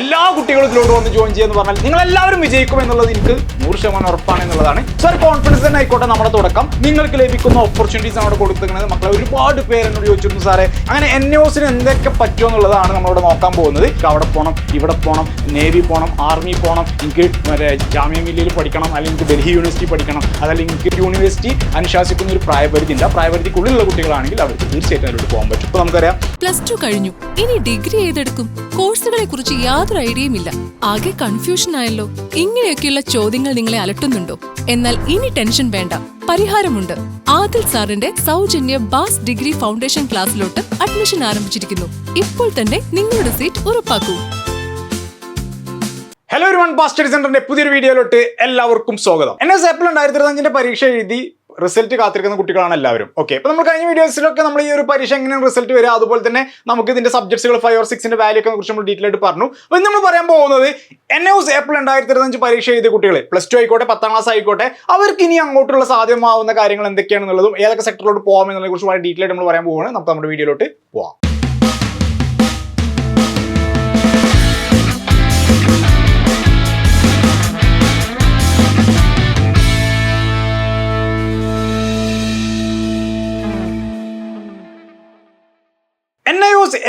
എല്ലാ കുട്ടികളും ഇതിലോട്ട് വന്ന് ജോയിൻ ചെയ്യുമെന്ന് പറഞ്ഞാൽ നിങ്ങൾ എല്ലാവരും വിജയിക്കും എന്നുള്ളത് എനിക്ക് നൂറ് ശതമാനം ഉറപ്പാണ് എന്നുള്ളതാണ്. സർ കോൺഫിഡൻസ് തന്നെ ആയിക്കോട്ടെ നമ്മുടെ തുടക്കം. നിങ്ങൾക്ക് ലഭിക്കുന്ന ഓപ്പർച്യൂണിറ്റീസ് അവിടെ കൊടുത്തിരിക്കുന്നത്. മക്കളെ ഒരുപാട് പേര് എന്നോട് ചോദിച്ചിരുന്നു സാറേ അങ്ങനെ എൻ ഒസിന് എന്തൊക്കെ പറ്റുമോ എന്നുള്ളതാണ് നമ്മളിവിടെ നോക്കാൻ പോകുന്നത്. അവിടെ പോകണം ഇവിടെ പോകണം നേവി പോകണം ആർമി പോകണം എനിക്ക് മറ്റേ ജാമ്യ മില്ലിയിൽ പഠിക്കണം അല്ലെങ്കിൽ എനിക്ക് ഡൽഹി യൂണിവേഴ്സിറ്റി പഠിക്കണം അതല്ലെങ്കിൽ എനിക്ക് യൂണിവേഴ്സിറ്റി അനുശാസിക്കുന്ന ഒരു പ്രായപരിധി ഉണ്ട്. ആ പ്രായപരിധിക്കുള്ളിലുള്ള കുട്ടികളാണെങ്കിൽ അവർക്ക് തീർച്ചയായിട്ടും അതിലോട്ട് പോകാൻ പറ്റും. ഇപ്പോൾ നമുക്കറിയാം. പ്ലസ് ടു കഴിഞ്ഞു. ഇനി ഡിഗ്രി ഏതെടുക്കും? കോഴ്സുകളെ കുറിച്ച് യാതൊരു ഐഡിയയും ഇല്ല. ആകെ കൺഫ്യൂഷൻ ആയല്ലോ. ഇങ്ങനെയൊക്കെയുള്ള ചോദ്യങ്ങൾ നിങ്ങളെ അലട്ടുന്നുണ്ടോ? എന്നാൽ ഇനി ടെൻഷൻ വേണ്ട. പരിഹാരമുണ്ട്. ആദിൽ സാറിന്റെ സൗജന്യ ബാസ് ഡിഗ്രി ഫൗണ്ടേഷൻ ക്ലാസ്സിലോട്ട് അഡ്മിഷൻ ആരംഭിച്ചിരിക്കുന്നു. ഇപ്പോൾ തന്നെ നിങ്ങളുടെ സീറ്റ് ഉറപ്പാക്കൂ. ഹലോ ഒരു വൺ ബാസ്റ്റഡി സെന്ററിന്റെ പുതിയൊരു വീഡിയോയിലോട്ട് എല്ലാവർക്കും സ്വാഗതം. എന്നെ ഏപ്രിൽ രണ്ടായിരത്തി ഇരുപത്തഞ്ചിന്റെ പരീക്ഷ എഴുതി റിസൾട്ട് കാത്തിരിക്കുന്ന കുട്ടികളാണ് എല്ലാവരും. ഓക്കെ അപ്പൊ നമ്മൾ കഴിഞ്ഞ വീഡിയോസിലൊക്കെ നമ്മൾ ഈ ഒരു പരീക്ഷ എങ്ങനെ റിസൾട്ട് വരിക? അതുപോലെ തന്നെ നമുക്ക് ഇതിന്റെ സബ്ജക്ട്സുകൾ ഫൈവ് ഓർ സിക്സിന്റെ വാല്യൂ ഒക്കെ കുറിച്ച് നമ്മൾ ഡീറ്റെയിൽ ആയിട്ട് പറഞ്ഞു. അപ്പൊ ഇന്ന് നമ്മൾ പറയാൻ പോകുന്നത് എൻ എസ് ഏപ്രിൽ രണ്ടായിരത്തി ഇരുപത്തഞ്ച് പരീക്ഷ എഴുതിയ കുട്ടികൾ പ്ലസ് ടു ആയിക്കോട്ടെ പത്താം ക്ലാസ് ആയിക്കോട്ടെ അവർക്ക് ഇനി അങ്ങോട്ടുള്ള സാധ്യമാവുന്ന കാര്യങ്ങൾ എന്തൊക്കെയാണെന്നുള്ളതും ഏതൊക്കെ സെക്ടറിലോട്ട് പോകാം എന്നതിനെ കുറിച്ച് വളരെ ഡീറ്റെയിൽ ആയിട്ട് നമ്മൾ പറയാൻ പോവുകയാണ് നമുക്ക് നമ്മുടെ വീഡിയോയിലോട്ട് പോവാം.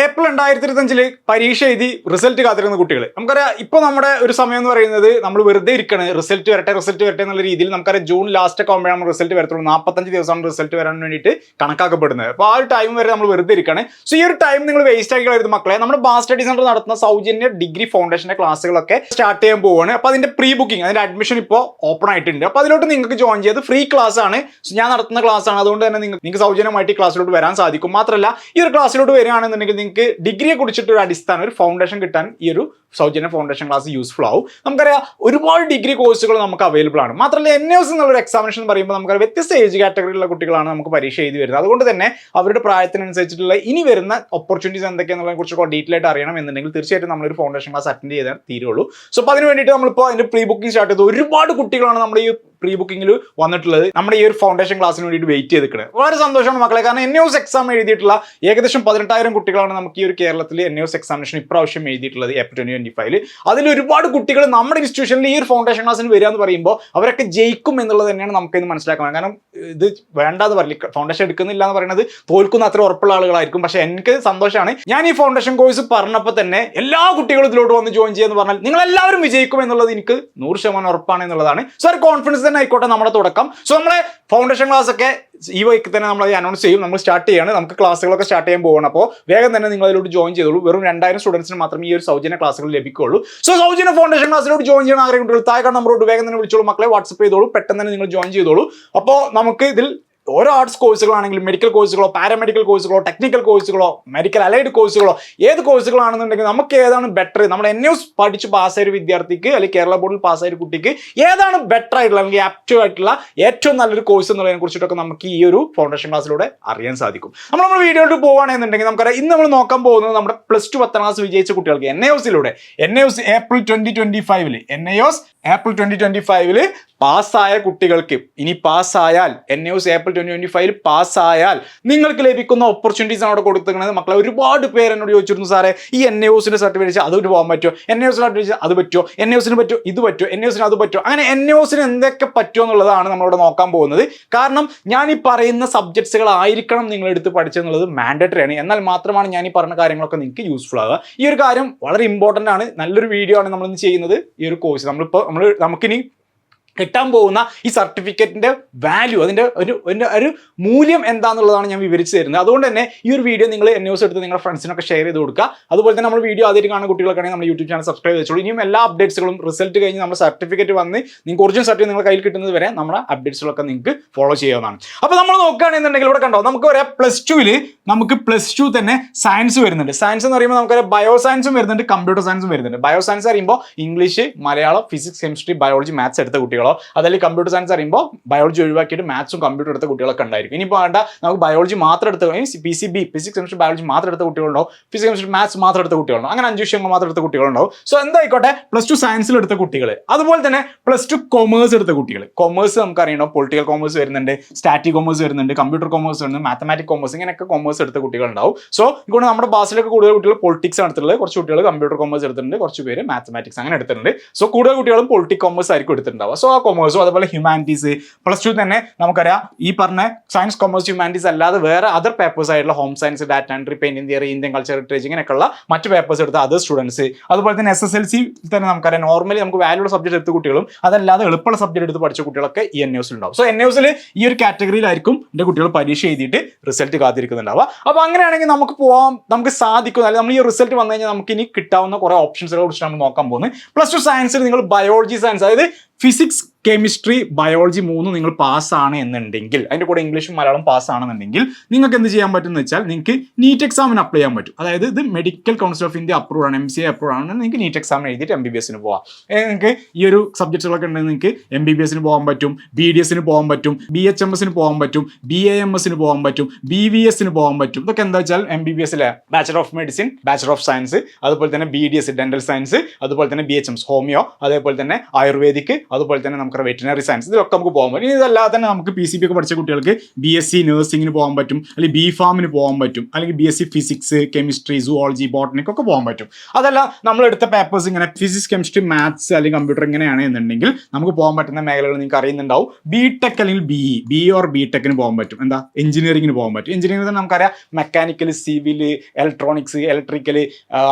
ഏപ്രിൽ രണ്ടായിരത്തി ഇരുപത്തഞ്ചിൽ പരീക്ഷ എഴുതി റിസൾട്ട് കാത്തിരുന്ന കുട്ടികൾ നമുക്കറിയാം ഇപ്പോൾ നമ്മുടെ ഒരു സമയം എന്ന് പറയുന്നത് നമ്മൾ വെറുതെ ഇരിക്കണം. റിസൾട്ട് വരട്ടെ റിസൾട്ട് വരട്ടെ എന്നുള്ള രീതിയിൽ നമുക്കറിയാം ജൂൺ ലാസ്റ്റ് ഒക്കെ ആകുമ്പോഴാണ് റിസൾട്ട് വരത്തുള്ളൂ. നാൽപ്പത്തഞ്ച് ദിവസമാണ് റിസൾട്ട് വരാൻ വേണ്ടിയിട്ട് കണക്കാക്കപ്പെടുന്നത്. അപ്പോൾ ആ ഒരു ടൈം വരെ നമ്മൾ വെറുതെ ഇരിക്കുകയാണ് സോ ഈ ഒരു ടൈം നിങ്ങൾ വേസ്റ്റ് ആക്കി കളയരുത് മക്കളെ. നമ്മുടെ ബാസ് സ്റ്റഡി സെന്റർ നടത്തുന്ന സൗജന്യ ഡിഗ്രി ഫൗണ്ടേഷന്റെ ക്ലാസ്സുകളൊക്കെ സ്റ്റാർട്ട് ചെയ്യാൻ പോവുകയാണ് അപ്പോൾ അതിന്റെ പ്രീ ബുക്കിംഗ് അതിന്റെ അഡ്മിഷൻ ഇപ്പോൾ ഓപ്പൺ ആയിട്ടുണ്ട്. അപ്പോൾ അതിലോട്ട് നിങ്ങൾക്ക് ജോയിൻ ചെയ്ത് ഫ്രീ ക്ലാസ് ആണ്. ഞാൻ നടത്തുന്ന ക്ലാസ് ആണ്. അതുകൊണ്ട് തന്നെ നിങ്ങൾക്ക് സൗജന്യമായിട്ട് ക്ലാസ്സിലോട്ട് വരാൻ സാധിക്കും. മാത്രമല്ല ഈ ഒരു ക്ലാസ്സിലോട്ട് വരികയാണെന്നുണ്ടെങ്കിൽ നിങ്ങൾക്ക് ഡിഗ്രിയെ കുറിച്ചിട്ട് ഒരു അടിസ്ഥാനം ഒരു ഫൗണ്ടേഷൻ കിട്ടാൻ ഈ ഒരു സൗജന്യ ഫൗണ്ടേഷൻ ക്ലാസ് യൂസ്ഫുൾ ആവും. നമുക്കറിയാം ഒരുപാട് ഡിഗ്രി കോഴ്സുകൾ നമുക്ക് അവൈലബിൾ ആണ്. മാത്രമല്ല എൻ എസ് എന്നുള്ള എക്സാമിനേഷൻ എന്ന് പറയുമ്പോൾ നമുക്ക് വ്യത്യസ്ത ഏജ് കാറ്റഗറിയിലുള്ള കുട്ടികളാണ് നമുക്ക് പരീക്ഷ എഴുതി വരുന്നത്. അതുകൊണ്ട് തന്നെ അവരുടെ പ്രായത്തിനനുസരിച്ചിട്ടുള്ള ഇനി വരുന്ന ഓപ്പർച്യൂണിറ്റീസ് എന്തൊക്കെയാണെന്നതിനെ കുറിച്ച് ഡീറ്റെയിൽ ആയിട്ട് അറിയണം എന്നുണ്ടെങ്കിൽ തീർച്ചയായിട്ടും നമ്മളൊരു ഫൗണ്ടേഷൻ ക്ലാസ് അറ്റൻഡ് ചെയ്താൽ തീരുള്ളൂ. സോ അപ്പോൾ അതിന് വേണ്ടിയിട്ട് നമ്മളിപ്പോൾ അതിന്റെ പ്രീ ബുക്കിംഗ് സ്റ്റാർട്ട് ചെയ്തു. ഒരുപാട് കുട്ടികളാണ് നമ്മുടെ ഈ പ്രീ ബുക്കിംഗിൽ വന്നിട്ടുള്ളത് നമ്മുടെ ഈ ഒരു ഫൗണ്ടേഷൻ ക്ലാസ്സിന് വേണ്ടിയിട്ട് വെയിറ്റ് ചെയ്തിരിക്കുന്നത് വളരെ സന്തോഷമാണ് മക്കളെ. കാരണം എൻ എസ് എക്സാം എഴുതിയിട്ടുള്ള ഏകദേശം പതിനെട്ടായിരം കുട്ടികളാണ് നമുക്ക് ഈ ഒരു കേരളത്തിൽ എൻ എസ് എക്സാമിനേഷൻ ഇപ്രാവശ്യം എഴുതിയിട്ടുള്ളത് ഏപ്രിൽ ട്വന്റി ട്വന്റി ഫൈവിൽ അതിൽ ഒരുപാട് കുട്ടികൾ നമ്മുടെ ഇൻസ്റ്റിറ്റ്യൂഷനിൽ ഈ ഒരു ഫൗണ്ടേഷൻ ക്ലാസ്സിന് വരിക എന്ന് പറയുമ്പോൾ അവരൊക്കെ ജയിക്കും എന്നുള്ളത് തന്നെയാണ് നമുക്ക് ഇന്ന് മനസ്സിലാക്കാൻ കാരണം ഇത് വേണ്ടാന്ന് പറയില്ല. ഫൗണ്ടേഷൻ എടുക്കുന്നില്ല എന്ന് പറയുന്നത് തോൽക്കുന്ന അത്ര ഉറപ്പുള്ള ആളുകളായിരിക്കും. പക്ഷെ എനിക്ക് സന്തോഷമാണ്. ഞാൻ ഈ ഫൗണ്ടേഷൻ കോഴ്സ് പറഞ്ഞപ്പോൾ തന്നെ എല്ലാ കുട്ടികളും ഇതിലോട്ട് വന്ന് ജോയിൻ ചെയ്യുമെന്ന് പറഞ്ഞാൽ നിങ്ങൾ എല്ലാവരും വിജയിക്കും എന്നുള്ളത് എനിക്ക് നൂറ് ശതമാനം ഉറപ്പാണ് എന്നുള്ളതാണ്. സോ ഒരു കോൺഫിഡൻസ് തന്നെ ആയിക്കോട്ടെ നമ്മുടെ തുടക്കം. സോ നമ്മളെ ഫൗണ്ടേഷൻ ക്ലാസ് ഒക്കെ ഈ വൈക്ക് തന്നെ നമ്മൾ അനൗൺസ് ചെയ്യും. നമ്മൾ സ്റ്റാർട്ട് ചെയ്യാണ്. നമുക്ക് ക്ലാസ്സുകളൊക്കെ സ്റ്റാർട്ട് ചെയ്യാൻ പോകണം അപ്പോൾ വേഗം തന്നെ നിങ്ങൾ അതിലോട്ട് ജോയിൻ ചെയ്തോളൂ. വെറും രണ്ടായിരം സ്റ്റുഡൻസിന് മാത്രമേ ഈ ഒരു സൗജന്യ ക്ലാസ്സുകൾ ലഭിക്കുള്ളൂ. സോ സൗജന്യ ഫൗണ്ടേഷൻ ക്ലാസ്സിലോട്ട് ജോയിൻ ചെയ്യാൻ ആഗ്രഹം താഴെ നമ്പറോട്ട് വേഗം തന്നെ വിളിച്ചോളൂ. മക്കളെ വാട്സപ്പ് ചെയ്തോളൂ. പെട്ടെന്ന് തന്നെ നിങ്ങൾ ജോയിൻ ചെയ്തോളൂ. അപ്പോൾ നമുക്ക് ഇതിൽ ഓരോ ആർട്സ് കോഴ്സുകളാണെങ്കിലും മെഡിക്കൽ കോഴ്സുകളോ പാരാമെഡിക്കൽ കോഴ്സുകളോ ടെക്നിക്കൽ കോഴ്സുകളോ മെഡിക്കൽ അലൈഡ് കോഴ്സുകളോ ഏത് കോഴ്സുകളാണെന്നുണ്ടെങ്കിൽ നമുക്ക് ഏതാണ് ബെറ്റർ നമ്മൾ എൻ യൂസ് പഠിച്ച് പാസ്സായ ഒരു വിദ്യാർത്ഥിക്ക് അല്ലെങ്കിൽ കേരള ബോർഡിൽ പാസ്സായ ഒരു കുട്ടിക്ക് ഏതാണ് ബെറ്റർ ആയിട്ടുള്ള അല്ലെങ്കിൽ ആപ്റ്റീവ് ആയിട്ടുള്ള ഏറ്റവും നല്ലൊരു കോഴ്സ് എന്നുള്ളതിനെ കുറിച്ചിട്ടൊക്കെ നമുക്ക് ഈ ഒരു ഫൗണ്ടേഷൻ ക്ലാസ്സിലൂടെ അറിയാൻ സാധിക്കും. നമ്മൾ നമ്മൾ വീഡിയോയിലോട്ട് പോകുകയാണെന്നുണ്ടെങ്കിൽ നമുക്കറിയാം ഇന്ന് നമ്മൾ നോക്കാൻ പോകുന്നത് നമ്മുടെ പ്ലസ് ടു പത്താം ക്ലാസ് വിജയിച്ച കുട്ടികൾക്ക് N എസിലൂടെ N S April twenty twenty ഫൈവിൽ N S April twenty twenty ഫൈവിൽ പാസ്സായ കുട്ടികൾക്ക്. ഇനി പാസ്സായാൽ N S April twenty twenty ഫൈവിൽ പാസ്സായാൽ നിങ്ങൾക്ക് ലഭിക്കുന്ന ഓപ്പർച്യൂണിറ്റീസ് ആണ് അവിടെ കൊടുത്തിരിക്കുന്നത്. മക്കളെ ഒരുപാട് പേര് എന്നോട് ചോദിച്ചിരുന്നു സാറേ ഈ എൻ എസിന്റെ സർട്ടിഫിക്കറ്റ് അത് പോകാൻ പറ്റുമോ എൻ എസ് സർട്ടിഫിക്കറ്റ് അത് പറ്റുമോ എൻ എസിന് പറ്റുമോ ഇത് പറ്റുമോ എൻ എസിന് അത് പറ്റുമോ അങ്ങനെ എൻ എസിന് എന്തൊക്കെ പറ്റുമോ എന്നുള്ളതാണ് നമ്മളിവിടെ നോക്കാൻ പോകുന്നത്. കാരണം ഞാൻ ഈ പറയുന്ന നിങ്ങൾ എടുത്ത് പഠിച്ചെന്നുള്ളത് മാൻഡേറ്ററി ആണ്. എന്നാൽ മാത്രമാണ് ഞാൻ ഈ പറഞ്ഞ കാര്യങ്ങളൊക്കെ നിങ്ങൾക്ക് യൂസ്ഫുൾ ആവുക. ഈ ഒരു കാര്യം വളരെ ഇമ്പോർട്ടന്റ് ആണ്. നല്ലൊരു വീഡിയോ ആണ് നമ്മളിന്ന് ചെയ്യുന്നത്. ഈ ഒരു കോഴ്സ് നമ്മളിപ്പോൾ നമ്മൾ നമുക്കിനി കിട്ടാൻ പോകുന്ന ഈ സർട്ടിഫിക്കറ്റിന്റെ വാല്യൂ അതിന്റെ ഒരു ഒരു- മൂല്യം എന്താണെന്നുള്ളതാണ് ഞാൻ വിവരിച്ചു തരുന്നത്. അതുകൊണ്ട് തന്നെ ഈ ഒരു വീഡിയോ നിങ്ങൾ ന്യൂസ് എടുത്ത് നിങ്ങളുടെ ഫ്രണ്ട്സിനൊക്കെ ഷെയർ ചെയ്ത് കൊടുക്കുക. അതുപോലെ തന്നെ നമ്മൾ വീഡിയോ ആദ്യമായിട്ട് കാണുന്ന കുട്ടികളൊക്കെ ആണെങ്കിൽ നമ്മൾ യൂട്യൂബ് ചാനൽ സബ്സ്ക്രൈബ് ചെയ്തോളൂ ഇനിയും എല്ലാ അപ്ഡേറ്റ്സുകളും റിസൾട്ട് കഴിഞ്ഞ് നമ്മുടെ സർട്ടിഫിക്കറ്റ് വന്ന് നിങ്ങൾക്ക് ഒറിജിനൽ സർട്ടിഫിക്കറ്റ് നിങ്ങൾ കയ്യിൽ കിട്ടുന്നത് വരെ നമ്മുടെ അപ്ഡേറ്റ്സുകളൊക്കെ നിങ്ങൾക്ക് ഫോളോ ചെയ്യാവുന്നതാണ്. അപ്പോൾ നമ്മൾ നോക്കുകയാണെന്നുണ്ടെങ്കിൽ ഇവിടെ കണ്ടോ നമുക്ക് ഒരേ പ്ലസ് ടുവിൽ നമുക്ക് പ്ലസ് ടു തന്നെ സയൻസ് വരുന്നുണ്ട്. സയൻസ് എന്ന് പറയുമ്പോൾ നമുക്കൊരു ബയോ സയൻസും വരുന്നുണ്ട് കമ്പ്യൂട്ടർ സയൻസും വരുന്നുണ്ട്. ബയോ സയൻസ് അറിയുമ്പോൾ English Malayalam physics chemistry biology maths എടുത്ത കുട്ടികളാണ്. കുട്ടികളോ അതല്ലെങ്കിൽ കമ്പ്യൂട്ടർ സയൻസ് അറിയുമ്പോൾ ബയോളജി ഒഴിവാക്കിയിട്ട് മാത്സും കമ്പ്യൂട്ടർ എടുത്ത കുട്ടികളൊക്കെ ഉണ്ടായിരിക്കും. ഇനിയിപ്പോൾ വേണ്ട നമുക്ക് ബയോളജി മാത്രം എടുത്ത P C B physics chemistry biology മാത്രം എടുത്ത കുട്ടികളുണ്ടാവും. ഫിസിക്സ് കെമിസ്ട്രി മാത്സ് മാത്രം എടുത്ത കുട്ടികളുണ്ടാവും. അങ്ങനെ അഞ്ച് വിഷയങ്ങൾ മാത്രം എടുത്ത കുട്ടികളുണ്ടാവും. സോ എന്തായിക്കോട്ടെ പ്ലസ് ടു സയൻസിൽ എടുത്ത കുട്ടികൾ അതുപോലെ തന്നെ പ്ലസ് ടു കൊമേഴ്സ് എടുത്ത കുട്ടികൾ കൊമേഴ്സ് നമുക്ക് അറിയണം പൊളിറ്റിക്കൽ കോമേഴ്സ് വരുന്നുണ്ട് സ്റ്റാറ്റിക് കോമേഴ്സ് വരുന്നുണ്ട് കമ്പ്യൂട്ടർ കോമേഴ്സ് വരുന്നുണ്ട് മാത്തമാറ്റിക് കോമേഴ്സ് ഇങ്ങനെയൊക്കെ കോമേഴ്സ് എടുത്ത കുട്ടികളുണ്ടാവും. സോ ഇങ്ങോട്ട് നമ്മുടെ ബാസിലൊക്കെ കൂടുതൽ കുട്ടികൾ പൊളിറ്റിക്സ് എടുത്തിട്ടുള്ളത്. കുറച്ച് കുട്ടികൾ കമ്പ്യൂട്ടർ കോമേഴ്സ് എടുത്തിട്ടുണ്ട് കുറച്ച് പേര് മാത്തമാറ്റിക്സ് അങ്ങനെ എടുത്തിട്ടുണ്ട്. സോ കൂടുതൽ കുട്ടികളും പൊളിറ്റിക് കോമേഴ്സ് ആയിരിക്കും എടുത്തിട്ടുണ്ടാവുക. സോ ആ കൊമേഴ്സും അതുപോലെ ഹ്യൂമാനിറ്റീസ് പ്ലസ് ടു തന്നെ നമുക്കറിയാം ഈ പറഞ്ഞ സയൻസ് കൊമേഴ്സ് ഹ്യൂമാനിറ്റീസ് അല്ലാതെ വേറെ അതർ പേപ്പേഴ്സ് ആയിട്ടുള്ള home science data entry painting theory Indian culture heritage ഇങ്ങനെയൊക്കെയുള്ള മറ്റ് പേപ്പേഴ്സ് എടുത്ത അതർ സ്റ്റുഡൻസ് അതുപോലെ തന്നെ എസ് എസ് എൽ സി തന്നെ നമുക്കറിയാം. നോർമലി നമുക്ക് വാല്യൂ സബ്ജക്ട് എടുത്ത കുട്ടികളും അതല്ലാതെ എളുപ്പമുള്ള സബ്ജക്ട് എടുത്ത് പഠിച്ച കുട്ടികളൊക്കെ ഈ എൻ എസ് ഉണ്ടാവും. സോ എൻ എസിൽ ഈ ഒരു കാറ്റഗറിയിലായിരിക്കും എന്റെ കുട്ടികൾ പരീക്ഷ എഴുതിയിട്ട് റിസൾട്ട് കാത്തിരിക്കുന്നുണ്ടാവുക. അപ്പോൾ അങ്ങനെയാണെങ്കിൽ നമുക്ക് പോകാം നമുക്ക് സാധിക്കും. അല്ലെങ്കിൽ നമ്മൾ ഈ റിസൾട്ട് വന്നു കഴിഞ്ഞാൽ നമുക്ക് ഇനി കിട്ടാവുന്ന കുറേ ഓപ്ഷൻസുകളെ കുറിച്ച് നമ്മൾ നോക്കാൻ പോകുന്നത് പ്ലസ് ടു സയൻസിൽ നിങ്ങൾ ബയോളജി സയൻസ് അതായത് ഫിസിക്സ് കെമിസ്ട്രി ബയോളജി മൂന്ന് നിങ്ങൾ പാസ്സാണ് എന്നുണ്ടെങ്കിൽ അതിന്റെ കൂടെ ഇംഗ്ലീഷും മലയാളം പാസ്സാണെന്നുണ്ടെങ്കിൽ നിങ്ങൾക്ക് എന്ത് ചെയ്യാൻ പറ്റും എന്ന് വെച്ചാൽ നിങ്ങൾക്ക് നീറ്റ് എക്സാമിന് അപ്ലൈ ചെയ്യാൻ പറ്റും. അതായത് ഇത് medical council of India approve ആണ് എം സി എ അപ്രൂവ് ആണ് നിങ്ങൾക്ക് നീറ്റ് എക്സാം എഴുതിയിട്ട് എം ബി ബി എസിന് പോവാം. നിങ്ങൾക്ക് ഈ ഒരു സബ്ജക്റ്റുകളൊക്കെ ഉണ്ടെങ്കിൽ നിങ്ങൾക്ക് എം ബി ബി എസിന് പോകാൻ പറ്റും ബി ഡി എസിന് പോകാൻ പറ്റും ബി എച്ച് എം എസിന് പോകാൻ പറ്റും ബി എ എം എസിന് പോകാൻ പറ്റും ബി വി എസിന് പോകാൻ പറ്റും. ഇതൊക്കെ എന്താ വെച്ചാൽ എം ബി ബി എസിലെ bachelor of medicine bachelor of science അതുപോലെ തന്നെ B D S dental science അതുപോലെ തന്നെ ബി എച്ച് എംസ് ഹോമിയോ അതേപോലെ തന്നെ ആയുർവേദിക് അതുപോലെ തന്നെ നമുക്ക് വെറ്റിനറി സയൻസ് ഇതിലൊക്കെ നമുക്ക് പോകാൻ പറ്റും. ഇതല്ലാതെ തന്നെ നമുക്ക് പി സി ബി ഒക്കെ പഠിച്ച കുട്ടികൾക്ക് ബി എസ് സി നഴ്സിംഗിന് പോകാൻ പറ്റും. അല്ലെങ്കിൽ ബി ഫാമിന് പോകാൻ പറ്റും. അല്ലെങ്കിൽ B S C physics chemistry zoology botanic ഒക്കെ പോകാൻ പറ്റും. അതല്ല നമ്മൾ എടുത്ത പേപ്പേഴ്സ് ഇങ്ങനെ ഫിസിക്സ് കെമിസ്ട്രി മാത്സ് അല്ലെങ്കിൽ കമ്പ്യൂട്ടർ ഇങ്ങനെയാണ് എന്നുണ്ടെങ്കിൽ നമുക്ക് പോകാൻ പറ്റുന്ന മേഖലകൾ നിങ്ങൾക്ക് അറിയുന്നുണ്ടാവും. ബി ടെക് അല്ലെങ്കിൽ B E B or B ടെക്കിന് പോകാൻ പറ്റും. എന്താ? എഞ്ചിനീയറിംഗിന് പോകാൻ പറ്റും. എഞ്ചിനീയറിംഗ് തന്നെ നമുക്കറിയാം മെക്കാനിക്കൽ സിവിൽ ഇലക്ട്രോണിക്സ് ഇലക്ട്രിക്കൽ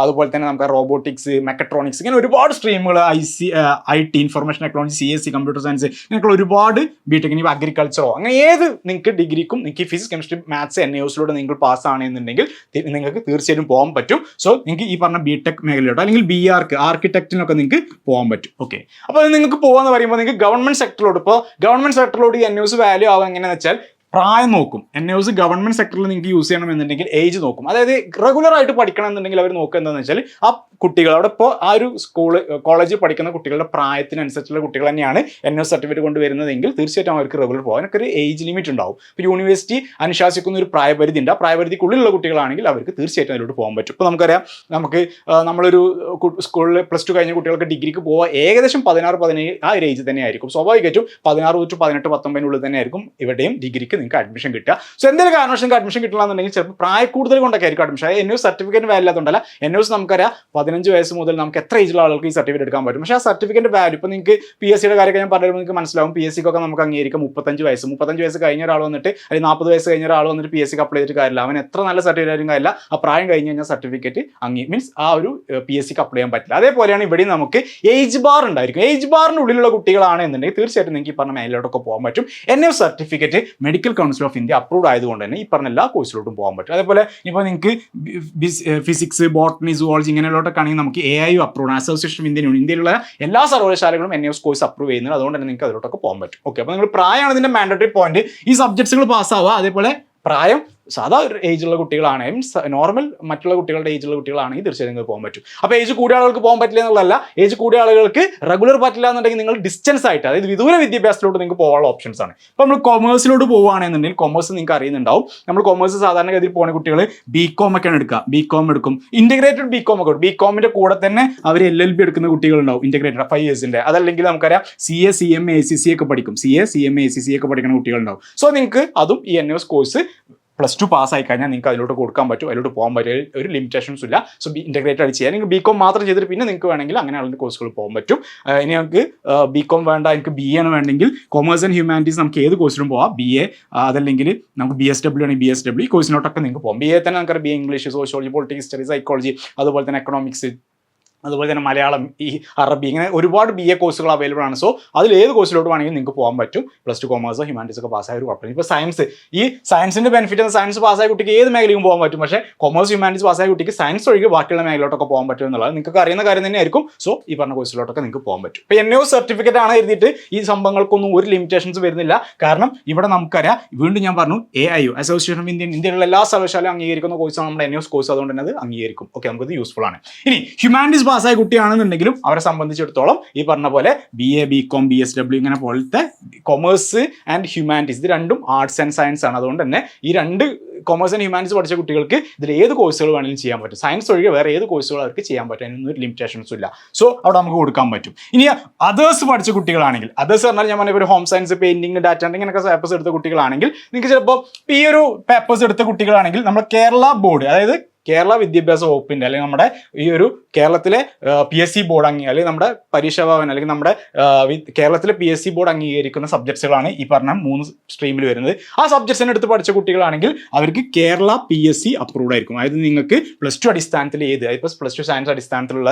അതുപോലെ തന്നെ നമുക്ക് റോബോട്ടിക്സ് മെക്കട്രോണിക്സ് ഇങ്ങനെ ഒരുപാട് സ്ട്രീമുകൾ I C I T information technology C S C computer science ഇങ്ങനെയുള്ള ഒരുപാട് ബിടെക് ഇനി അഗ്രികൾച്ചറോ അങ്ങനെ ഏത് നിങ്ങൾക്ക് ഡിഗ്രിക്കും നിങ്ങൾക്ക് ഫിസിക്സ് കെമിസ്ട്രി മാത്സ് എൻ എസിലൂടെ നിങ്ങൾ പാസ് ആണെന്നുണ്ടെങ്കിൽ നിങ്ങൾക്ക് തീർച്ചയായിട്ടും പോകാൻ പറ്റും. സോ നിങ്ങൾക്ക് ഈ പറഞ്ഞ ബിടെക് ടെക് മേഖലയിലോട്ടോ അല്ലെങ്കിൽ ബി ആർക്ക് ആർക്കിടെക്റ്റിനൊക്കെ നിങ്ങൾക്ക് പോകാൻ പറ്റും. ഓക്കെ അപ്പോൾ നിങ്ങൾക്ക് പോകാന്ന് പറയുമ്പോൾ നിങ്ങൾക്ക് ഗവൺമെന്റ് സെക്ടറിലോട്ട് ഇപ്പോൾ ഗവൺമെന്റ് സെക്ടറിലോട്ട് ഈ എൻ എസ് വാല്യൂ ആവുക എങ്ങനെയാണെന്ന് വെച്ചാൽ പ്രായം നോക്കും. എൻ എസ് ഗവൺമെന്റ് സെക്ടറിൽ നിങ്ങൾക്ക് യൂസ് ചെയ്യണമെന്നുണ്ടെങ്കിൽ ഏജ് നോക്കും. അതായത് റെഗുലർ ആയിട്ട് പഠിക്കണം എന്നുണ്ടെങ്കിൽ അവർ നോക്കുക എന്താണെന്ന് വെച്ചാൽ ആ കുട്ടികൾ അവിടെ ഇപ്പോൾ ആ ഒരു സ്കൂൾ കോളേജിൽ പഠിക്കുന്ന കുട്ടികളുടെ പ്രായത്തിനനുസരിച്ചുള്ള കുട്ടികൾ തന്നെയാണ് എൻ എസ് സർട്ടിഫിക്കറ്റ് കൊണ്ടുവരുന്നതെങ്കിൽ തീർച്ചയായിട്ടും അവർക്ക് റെഗുലർ പോകാൻ ഒരു ഏജ് ലിമിറ്റ് ഉണ്ടാവും. ഇപ്പോൾ യൂണിവേഴ്സിറ്റി അനുശാസിക്കുന്ന ഒരു പ്രായപരിധി ഉണ്ട്. ആ പ്രായപരിധിക്കുള്ളിലുള്ള കുട്ടികളാണെങ്കിൽ അവർക്ക് തീർച്ചയായിട്ടും അതിലോട്ട് പോകാൻ പറ്റും. ഇപ്പോൾ നമുക്കറിയാം നമുക്ക് നമ്മളൊരു സ്കൂളിൽ പ്ലസ് ടു കഴിഞ്ഞ കുട്ടികൾക്ക് ഡിഗ്രിക്ക് പോകാൻ ഏകദേശം പതിനാറ് പതിനേഴ് ആ ഒരു ഏജ് തന്നെയായിരിക്കും. സ്വാഭാവികമായിട്ടും പതിനാറ് ടു പതിനെട്ട് പത്തൊമ്പതിനുള്ളിൽ തന്നെയായിരിക്കും ഇവിടെയും ഡിഗ്രിക്ക് നിങ്ങൾക്ക് അഡ്മിഷൻ കിട്ടുക. സോ എന്തെങ്കിലും നിങ്ങൾക്ക് അഡ്മിഷൻ കിട്ടണമെന്നുണ്ടെങ്കിൽ ചിലപ്പോൾ പ്രായ കൂടുതൽ കൊണ്ടൊക്കെ ആയിരിക്കും admission N S certificate value അതുകൊണ്ടല്ല എൻ എസ് നമുക്കറിയാം പതിനഞ്ച് വയസ്സ് മുതൽ നമുക്ക് എത്ര ഏജിലുള്ള ആളുകൾക്ക് ഈ സർട്ടിഫിക്കറ്റ് എടുക്കാൻ പറ്റും. പക്ഷേ ആ സർട്ടിഫിക്കറ്റ് വാല്യൂ ഇപ്പോൾ നിങ്ങൾക്ക് പി എസ് സിയുടെ കാര്യമൊക്കെ ഞാൻ പറയുമ്പോൾ നിങ്ങൾക്ക് മനസ്സിലാവും. പി എസ് സിക്കൊക്കെ നമുക്ക് അംഗീകരിക്കാം. മുപ്പത്തഞ്ച് വയസ്സ്. മുപ്പത്തഞ്ച് വയസ്സ് കഴിഞ്ഞ ഒരാൾ വന്നിട്ട് അല്ലെങ്കിൽ നാൽപ്പത് വയസ്സ് കഴിഞ്ഞ ഒരാൾ വന്നിട്ട് പി എസ് സിക്ക് അപ്ലൈ ചെയ്തിട്ട് കാര്യമില്ല. അവൻ എത്ര നല്ല സർട്ടിഫിക്കറ്റ് ആയാലും കാര്യമില്ല. ആ പ്രായം കഴിഞ്ഞ് കഴിഞ്ഞാൽ സർട്ടിഫിക്കറ്റ് അംഗീ മീൻസ് ആ ഒരു പി എസ് സിക്ക് അപ്ലൈ ചെയ്യാൻ പറ്റില്ല. അതേപോലെയാണ് ഇവിടെ നമുക്ക് ഏജ് ബാർ ഉണ്ടായിരിക്കും. ഏജ് ബാറിന്റെ ഉള്ളിലുള്ള കുട്ടികളാണ് എന്നുണ്ടെങ്കിൽ തീർച്ചയായിട്ടും നിങ്ങൾക്ക് ഈ പറഞ്ഞ മേലോട്ടൊക്കെ പോകാൻ പറ്റും. N F certificate medical council of India approve ആയതുകൊണ്ട് തന്നെ ഈ പറഞ്ഞ എല്ലാ കോഴ്സിലോട്ടും പോകാൻ പറ്റും. അതേപോലെ ഇപ്പോൾ നിങ്ങൾക്ക് ഫിസിക്സ് ബോട്ടണി സുവോളജി ഇങ്ങനെയുള്ളതൊക്കെ ആണെങ്കിൽ നമുക്ക് A I approve association of Indian ഇന്ത്യയിലുള്ള എല്ലാ സർവകലാശാലകളും എൻ എസ് കോഴ്സ് അപ്രൂവ് ചെയ്യുന്നത് അതുകൊണ്ട് തന്നെ നിങ്ങൾക്ക് അതിലോട്ടൊക്കെ പോകാൻ പറ്റും. ഓക്കെ അപ്പോൾ നിങ്ങൾ പ്രായമാണ് ഇതിന്റെ മാൻഡറ്ററി പോയിന്റ് ഈ സബ്ജക്ട്സുകൾ പാസ്സാവുക അതേപോലെ പ്രായം സാധാ ഏജുള്ള കുട്ടികളാണ് മീൻസ് നോർമൽ മറ്റുള്ള കുട്ടികളുടെ ഏജുള്ള കുട്ടികളാണെങ്കിൽ തീർച്ചയായും നിങ്ങൾക്ക് പോകാൻ പറ്റും. അപ്പോൾ ഏജ് കൂടിയ ആളുകൾക്ക് പോകാൻ പറ്റില്ല എന്നുള്ളതല്ല ഏജ് കൂടിയ ആളുകൾക്ക് റെഗുലർ പറ്റില്ല എന്നുണ്ടെങ്കിൽ നിങ്ങൾ ഡിസ്റ്റൻസ് ആയിട്ട് അതായത് വിദൂര വിദ്യാഭ്യാസത്തിലോട്ട് നിങ്ങൾക്ക് പോകാനുള്ള ഓപ്ഷൻസ് ആണ്. ഇപ്പോൾ നമ്മൾ കൊമേഴ്സിലോട്ട് പോവുകയാണെന്നുണ്ടെങ്കിൽ കൊമേഴ്സ് നിങ്ങൾക്ക് അറിയുന്നുണ്ടാവും. നമ്മൾ കൊമേഴ്സ് സാധാരണഗതിയിൽ പോകുന്ന കുട്ടികൾ ബി കോം ഒക്കെയാണ് എടുക്കുക. ബി കോം എടുക്കും. ഇന്റഗ്രേറ്റഡ് ബി കോം ഒക്കെ ബി കോമിന്റെ കൂടെ തന്നെ അവർ എൽ എൽ ബി എടുക്കുന്ന കുട്ടികളുണ്ടാവും ഇന്റഗ്രേറ്റഡ് ഫൈവ് ഇയേഴ്സിന്റെ അതല്ലെങ്കിൽ നമുക്കറിയാം C A C M A C C ഒക്കെ പഠിക്കും. C A C M A C C ഒക്കെ പഠിക്കുന്ന കുട്ടികളുണ്ടാവും. സോ നിങ്ങൾക്ക് അതും ഈ N S course plus two പാസ്സായി കഴിഞ്ഞാൽ നിങ്ങൾക്ക് അതിലോട്ട് കൊടുക്കാൻ പറ്റും. അതിലോട്ട് പോകാൻ പറ്റും ഒരു ലിമിറ്റേഷൻസ് ഇല്ല. സോ ബി ഇന്റഗ്രേറ്റ് ആയിട്ട് ചെയ്യാൻ നിങ്ങൾക്ക് ബി കോം മാത്രം ചെയ്തിട്ട് പിന്നെ നിങ്ങൾക്ക് വേണമെങ്കിൽ അങ്ങനെയുള്ള കോഴ്സുകൾ പോകാൻ പറ്റും. ഇനി നമുക്ക് ബി കോം വേണ്ട എനിക്ക് ബി ആണ് വേണമെങ്കിൽ കോമേഴ്സ് ആൻഡ് ഹ്യൂമാനിറ്റീസ് നമുക്ക് ഏത് കോഴ്സിലും പോവാം ബി എ അതല്ലെങ്കിൽ നമുക്ക് ബി എസ് ഡബ്ല്യൂ ആണെങ്കിൽ ബി എസ് ഡബ്ല്യൂ കോഴ്സിനോട്ടൊക്കെ നിങ്ങൾക്ക് പോകാം. ബി എ തന്നെ നമുക്ക് B A English sociology politics studies psychology അതുപോലെ തന്നെ എക്കണോമിക്സ് അതുപോലെ തന്നെ മലയാളം ഈ അറബി ഇങ്ങനെ ഒരുപാട് ബി എ കോഴ്സുകൾ അവൈലബിൾ ആണ്. സോ അതിൽ ഏത് കോഴ്സിലോട്ട് വേണമെങ്കിലും നിങ്ങൾക്ക് പോകാൻ പറ്റും. പ്ലസ് ടു കോമേഴ്സോ ഹ്യൂമാനിറ്റീസ് ഒക്കെ പാസ്സായ ഒരു കുഴപ്പമില്ല. ഇപ്പോൾ സയൻസ് ഈ സയൻസിന്റെ ബെനിഫിറ്റ് സയൻസ് പാസ്സായ കുട്ടിക്ക് ഏത് മേഖലയും പോകാൻ പറ്റും. പക്ഷേ കോമേഴ്സ് ഹ്യൂമാനിറ്റീസ് പാസ്സായ കുട്ടിക്ക് സയൻസ് ഒഴികെ ബാക്കിയുള്ള മേഖലയിലോട്ടൊക്കെ പോകാൻ പറ്റും എന്നുള്ളത് നിങ്ങൾക്ക് അറിയുന്ന കാര്യം തന്നെയായിരിക്കും. സോ ഈ പറഞ്ഞ കോഴ്സിലോട്ടൊക്കെ നിങ്ങൾക്ക് പോകാൻ പറ്റും. ഇപ്പോൾ എൻ സർട്ടിഫിക്കറ്റ് ആണ് എഴുതിയിട്ട് ഈ സംഭവങ്ങൾക്കൊന്നും ഒരു ലിമിറ്റേഷൻസ് വരുന്നില്ല. കാരണം ഇവിടെ നമുക്കറിയാം വീണ്ടും ഞാൻ പറഞ്ഞു A I U association of Indian ഇന്ത്യയിലുള്ള എല്ലാ സർവശാലയും അംഗീകരിക്കുന്ന കോഴ്സാണ് നമ്മുടെ എൻ കോഴ്സ് അതുകൊണ്ട് തന്നെ അത് അംഗീകരിക്കും. ഓക്കെ നമുക്കത് യൂസ്ഫുൾ ആണ്. ഇനി ഹ്യൂമാനിറ്റീസ് പാസ്സായ കുട്ടിയാണെന്നുണ്ടെങ്കിലും അവരെ സംബന്ധിച്ചിടത്തോളം ഈ പറഞ്ഞ പോലെ B A B com B S W ഇങ്ങനെ പോലത്തെ കൊമേഴ്സ് ആൻഡ് ഹ്യൂമാനിറ്റീസ് ഇത് രണ്ടും ആർട്സ് ആൻഡ് സയൻസ് ആണ്. അതുകൊണ്ട് തന്നെ ഈ രണ്ട് കൊമേഴ്സ് ആൻഡ് ഹ്യൂമാനിറ്റീസ് പഠിച്ച കുട്ടികൾക്ക് ഇതിൽ ഏത് കോഴ്സുകൾ വേണമെങ്കിലും ചെയ്യാൻ പറ്റും. സയൻസ് ഒഴികെ വേറെ ഏത് കോഴ്സുകൾ അവർക്ക് ചെയ്യാൻ പറ്റും. അതിനൊന്നും ഒരു ലിമിറ്റേഷൻസും ഇല്ല. സോ അവിടെ നമുക്ക് കൊടുക്കാൻ പറ്റും. ഇനി അതേഴ്സ് പഠിച്ച കുട്ടികളാണെങ്കിൽ അതേഴ്സ് പറഞ്ഞാൽ ഞാൻ പറഞ്ഞ ഒരു ഹോം സയൻസ് പെയിന്റിംഗ് ഡാറ്റ ഇങ്ങനെയൊക്കെ പേപ്പേഴ്സ് എടുത്ത കുട്ടികളാണെങ്കിൽ നിങ്ങൾക്ക് ചിലപ്പോൾ ഈ ഒരു പേപ്പേഴ്സ് എടുത്ത കുട്ടികളാണെങ്കിൽ നമ്മുടെ കേരള ബോർഡ് അതായത് കേരള വിദ്യാഭ്യാസ വകുപ്പിന്റെ അല്ലെങ്കിൽ നമ്മുടെ ഈ ഒരു കേരളത്തിലെ പി എസ് സി ബോർഡ് അംഗീ അല്ലെങ്കിൽ നമ്മുടെ പരീക്ഷാ ഭവൻ അല്ലെങ്കിൽ നമ്മുടെ കേരളത്തിലെ പി എസ് സി ബോർഡ് അംഗീകരിക്കുന്ന സബ്ജക്ട്സുകളാണ് ഈ പറഞ്ഞ മൂന്ന് സ്ട്രീമിൽ വരുന്നത്. ആ സബ്ജക്ട്സിനെ എടുത്ത് പഠിച്ച കുട്ടികളാണെങ്കിൽ അവർക്ക് Kerala P S C approved ആയിരിക്കും. അതായത് നിങ്ങൾക്ക് പ്ലസ് ടു അടിസ്ഥാനത്തിൽ ഏത് ഇപ്പോൾ പ്ലസ് ടു സയൻസ് അടിസ്ഥാനത്തിലുള്ള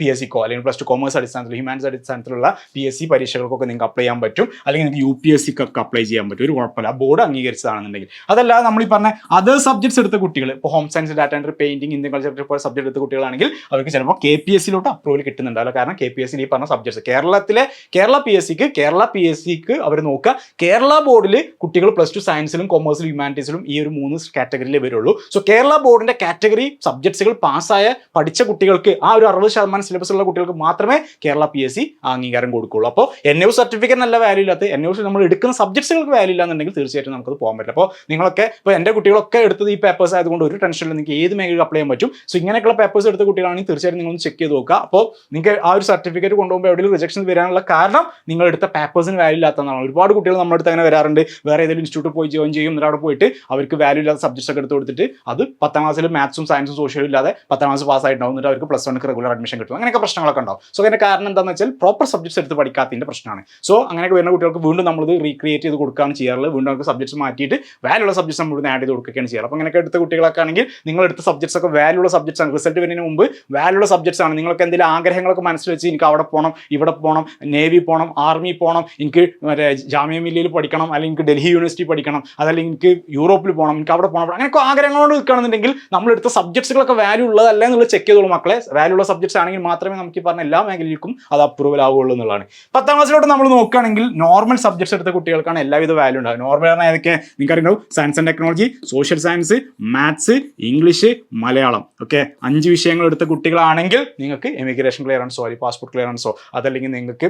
പി എസ് സിക്കോ അല്ലെങ്കിൽ പ്ലസ് ടു കോമേഴ്സ് അടിസ്ഥാനത്തിൽ ഹ്യൂമാൻസ് അടിസ്ഥാനത്തിലുള്ള പി എസ് സി പരീക്ഷകൾക്കൊക്കെ നിങ്ങൾക്ക് അപ്ലൈ ചെയ്യാൻ പറ്റും. അല്ലെങ്കിൽ നിങ്ങൾക്ക് യു പി എസ് സിക്കൊക്കെ അപ്ലൈ ചെയ്യാൻ പറ്റും. ഒരു കുഴപ്പമില്ല. ബോർഡ് അംഗീകരിച്ചതാണെന്നുണ്ടെങ്കിൽ. അതല്ലാതെ നമ്മൾ ഈ പറഞ്ഞ അതർ സബ്ജക്ട്സ് എടുത്ത കുട്ടികൾ ഇപ്പോൾ home science data entry painting Indian culture പോലെ സബ്ജക്ട് എടുത്ത കുട്ടികളാണെങ്കിൽ അവർക്ക് ചിലപ്പോൾ കെ പി എസ് സിയിലോട്ട് അപ്രൂവൽ കിട്ടുന്നുണ്ടാവില്ല കാരണം കെ പി എസ് സി ഈ പറഞ്ഞ സബ്ജക്ട്സ് കേരളത്തിലെ കേരള പി എസ് സിക്ക് കേരള പി എസ് സിക്ക് അവർ നോക്കുക. കേരള ബോർഡിൽ കുട്ടികൾ പ്ലസ് ടു സയൻസിലും കൊമേഴ്സിലും ഹ്യൂമാനിറ്റീസിലും ഈ ഒരു മൂന്ന് കാറ്റഗറിയിലേ വരുള്ളൂ. സോ കേരള ബോർഡിന്റെ കാറ്റഗറി സബ്ജക്ട്സുകൾ പാസ്സായ പഠിച്ച കുട്ടികൾക്ക് ആ ഒരു അറുപത് ശതമാനം സിലബസ് ഉള്ള കുട്ടികൾക്ക് മാത്രമേ കേരള പി എസ് സി അംഗീകാരം കൊടുക്കുകയുള്ളൂ. അപ്പോൾ എൻ യു സർട്ടിഫിക്കറ്റ് നല്ല വാല്യൂ ഇല്ലാത്ത എൻ എ നമ്മൾ എടുക്കുന്ന സബ്ജക്ട്സുകൾക്ക് വാല്യൂ ഇല്ലാന്നുണ്ടെങ്കിൽ തീർച്ചയായിട്ടും നമുക്കത് പോകാൻ പറ്റില്ല. അപ്പോൾ നിങ്ങളൊക്കെ ഇപ്പോൾ എന്റെ കുട്ടികളൊക്കെ എടുത്തത് ഈ പേപ്പേഴ്സ് ആയതുകൊണ്ട് ഒരു ടെൻഷനില്ല നിങ്ങൾക്ക് ഏത് മേഖലയിൽ അപ്ലൈ ചെയ്യാൻ പറ്റും. സോ ഇങ്ങനെയൊക്കെയുള്ള പേപ്പേഴ്സ് എടുത്ത കുട്ടികളാണെങ്കിൽ തീർച്ചയായിട്ടും നിങ്ങളൊന്ന് ചെക്ക് ചെയ്ത് നോക്കുക. അപ്പോൾ നിങ്ങൾക്ക് ആ ഒരു സർട്ടിഫിക്കറ്റ് കൊണ്ടുപോകുമ്പോൾ എവിടെയും റിജക്ഷൻ വരാനുള്ള കാരണം നിങ്ങൾ എടുത്ത പേപ്പേഴ്സിന് വാല്യൂ ഇല്ലാത്തതാണ്. ഒരുപാട് കുട്ടികൾ നമ്മുടെ അടുത്ത് അങ്ങനെ വരാറുണ്ട്. വേറെ ഏതെങ്കിലും ഇൻസ്റ്റിറ്റ്യൂട്ടിൽ പോയി ജോയിൻ ചെയ്യും എന്നിട്ട് പോയിട്ട് അവർക്ക് വാല്യൂ ഇല്ലാത്ത സബ്ജക്ട്സ് ഒക്കെ എടുത്ത് കൊടുത്തിട്ട് അത് പത്താം ക്ലാസ്സിൽ മാത്സും സയൻസും സോഷ്യലും ഇല്ലാതെ പത്താം ക്ലാസ് പാസ് ആയിട്ടുണ്ടാവും. എന്നിട്ട് അവർക്ക് പ്ലസ് വണ്ണിക്ക് റെഗുലർ അഡ്മിഷൻ കിട്ടും. അങ്ങനെയൊക്കെ പ്രശ്നങ്ങളൊക്കെ ഉണ്ടാവും. സോ അതിന്റെ കാരണം എന്താണെന്ന് വെച്ചാൽ പ്രോപ്പർ സബ്ജക്ട്സ് എടുത്ത് പഠിക്കാത്തതിന്റെ പ്രശ്നമാണ്. സോ അങ്ങനെയൊക്കെ വരുന്ന കുട്ടികൾക്ക് വീണ്ടും നമ്മൾ റീക്രിയേറ്റ് ചെയ്ത് കൊടുക്കുകയാണ് ചെയ്യാറുള്ളത്. വീണ്ടും അവർക്ക് സബ്ജക്ട്സ് മാറ്റിയിട്ട് വാല്യുള്ള സബ്ജക്ട്സ് നമ്മൾ ആഡ് ചെയ്ത് കൊടുക്കുകയാണ് ചെയ്യാറ്. അപ്പോൾ അങ്ങനെയൊക്കെ എടുത്ത കുട്ടികളൊക്കെ ആണെങ്കിൽ നിങ്ങൾ എടുത്ത സബ്ജക്ട്സ് ഒക്കെ വാല്യൂ ഉള്ള സബ്ജക്ട്സ് ആണ്. റിസൾട്ട് വരുന്നതിന് മുമ്പ് വാല്യൂ ഉള്ള സബ്ജക്ട്സ് ആണ്. നിങ്ങൾക്ക് എന്തെങ്കിലും ആഗ്രഹങ്ങളൊക്കെ മനസ്സിൽ വെച്ച് എനിക്ക് അവിടെ പോകണം ഇവിടെ പോകണം നേവി പോകണം ആർമി പോകണം എനിക്ക് മറ്റേ ജാമ്യ മില്ലയിൽ പഠിക്കണം അല്ലെങ്കിൽ എനിക്ക് ഡൽഹി യൂണിവേഴ്സിറ്റി പഠിക്കണം അതല്ലെങ്കിൽ എനിക്ക് യൂറോപ്പിൽ പോകണം എനിക്ക് അവിടെ പോകണം അങ്ങനെയൊക്കെ ആഗ്രഹങ്ങളോട് നിൽക്കുകയാണെന്നുണ്ടെങ്കിൽ നമ്മൾ എടുത്ത സബ്ജക്ട്സുകളൊക്കെ വാല്യൂ ഉള്ളതല്ല എന്നുള്ളത് ചെക്ക് ചെയ്തോളൂ മക്കളെ. വാല്യൂ ഉള്ള സബ്ജക്ട്സ് ആണെങ്കിൽ മാത്രമേ നമുക്ക് പറഞ്ഞ എല്ലാ മേഖലയിലേക്കും അത് അപ്രൂവൽ ആവുകയുള്ളൂ എന്നുള്ളതാണ്. പത്താം ക്ലാസ്സിലോട്ട് നമ്മൾ നോക്കുകയാണെങ്കിൽ നോർമൽ സബ്ജക്ട്സ് എടുത്ത കുട്ടികൾക്കാണ് എല്ലാവിധ വാല്യൂ ഉണ്ടാകും നോർമൽ പറഞ്ഞാൽ ഏതൊക്കെ നിങ്ങൾക്ക് അറിയാം science and technology social science maths English Malayalam. Okay അഞ്ച് വിഷയങ്ങൾ എടുത്ത കുട്ടികളാണെങ്കിൽ നിങ്ങൾക്ക് എമിഗ്രേഷൻ ക്ലിയറൻസോ അല്ലെങ്കിൽ പാസ്പോർട്ട് ക്ലിയറൻസോ അതല്ലെങ്കിൽ നിങ്ങൾക്ക്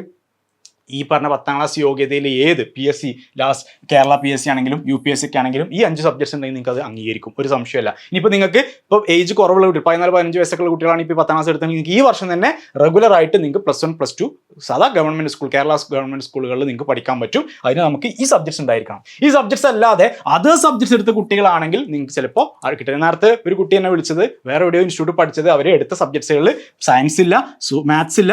ഈ പറഞ്ഞ പത്താം ക്ലാസ് യോഗ്യതയിൽ ഏത് P S C last Kerala P S C ആണെങ്കിലും യു പി എസ് സിക്ക് ആണെങ്കിലും ഈ അഞ്ച് സബ്ജക്ട്സ് ഉണ്ടെങ്കിൽ നിങ്ങൾക്ക് അത് അംഗീകരിക്കും. ഒരു സംശയമല്ല ഇനിയിപ്പോൾ നിങ്ങൾക്ക് ഇപ്പോൾ ഏജ് കുറവുള്ള കുട്ടി പതിനാല് പതിനഞ്ച് വയസ്സൊക്കെയുള്ള കുട്ടികളാണ് ഇപ്പോൾ പത്താം ക്ലാസ് എടുത്തെങ്കിൽ നിങ്ങൾക്ക് ഈ വർഷം തന്നെ റെഗുലർ ആയിട്ട് നിങ്ങൾക്ക് പ്ലസ് വൺ പ്ലസ് ടു സാധാ ഗവൺമെന്റ് സ്കൂൾ കേരള ഗവൺമെന്റ് സ്കൂളുകളിൽ നിങ്ങൾക്ക് പഠിക്കാൻ പറ്റും. അതിന് നമുക്ക് ഈ സബ്ജക്ട്സ് ഉണ്ടായിരിക്കണം. ഈ സബ്ജക്ട്സ് അല്ലാതെ അത് സബ്ജക്ട്സ് എടുത്ത കുട്ടികളാണെങ്കിൽ നിങ്ങൾക്ക് ചിലപ്പോൾ കിട്ടുന്ന കിട്ടും നേരത്തെ ഒരു കുട്ടി എന്നെ വിളിച്ചത് വേറെ എവിടെയോ ഇൻസ്റ്റിറ്റ്യൂട്ട് പഠിച്ചത് അവരെ എടുത്ത സബ്ജക്ട്സുകളിൽ സയൻസ് ഇല്ല മാത്സ് ഇല്ല